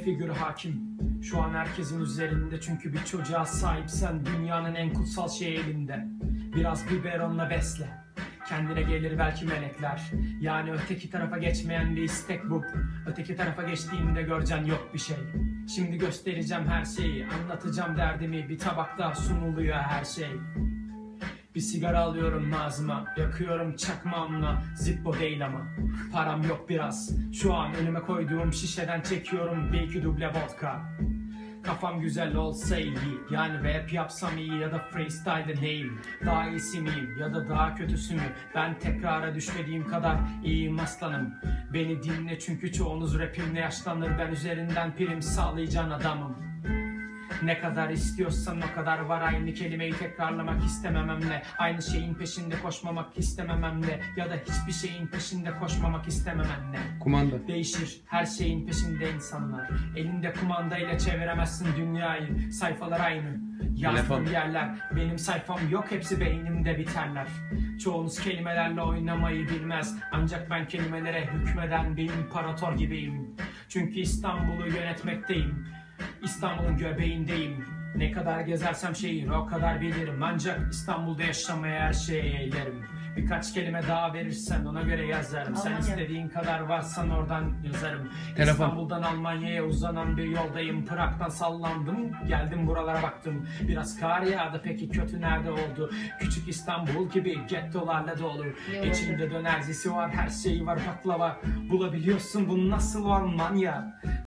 figür hakim. Şu an herkesin üzerinde çünkü bir çocuğa sahipsen Dünyanın en kutsal şeyi elinde. Biraz biberonla besle. Kendine gelir belki melekler. Yani öteki tarafa geçmeyen bir istek bu. Öteki tarafa geçtiğinde göreceksin yok bir şey. Şimdi göstereceğim her şeyi Anlatacağım derdimi. Bir tabakta sunuluyor her şey bir sigara alıyorum ağzıma Yakıyorum çakmağımla. Zippo değil ama Param yok biraz. Şu an önüme koyduğum şişeden çekiyorum Bir iki duble vodka. Kafam güzel olsa iyi Yani rap yapsam iyi ya da freestyle neyim? Daha iyisi miyim ya da daha kötüsü mü? Ben tekrara düşmediğim kadar iyiyim aslanım. Beni dinle çünkü çoğunuz rapimle yaşlanır. Ben üzerinden prim sağlayacağın adamım ne kadar istiyorsan o kadar var. Aynı kelimeyi tekrarlamak istemememle Aynı şeyin peşinde koşmamak istemememle Ya da hiçbir şeyin peşinde koşmamak istemememle. Kumanda. Değişir. Her şeyin peşinde insanlar. Elinde kumandayla çeviremezsin dünyayı. Sayfalar aynı. Yazdığım yerler. Benim sayfam yok. Hepsi beynimde biterler. Çoğunuz kelimelerle oynamayı bilmez. Ancak ben kelimelere hükmeden bir imparator gibiyim. Çünkü İstanbul'u yönetmekteyim İstanbul'un göbeğindeyim. Ne kadar gezersem şehir o kadar bilirim. Ancak İstanbul'da yaşamaya her şeyi eylerim Birkaç kelime daha verirsen ona göre yazarım. Sen Almanya. istediğin kadar varsan oradan yazarım. Telefon. İstanbul'dan Almanya'ya uzanan bir yoldayım. Prag'dan sallandım geldim buralara baktım. Biraz kar yağdı peki kötü nerede oldu? Küçük İstanbul gibi gettolarla dolu. Yavaş. İçinde dönercisi var her şeyi var baklava. Bulabiliyorsun bu nasıl Almanya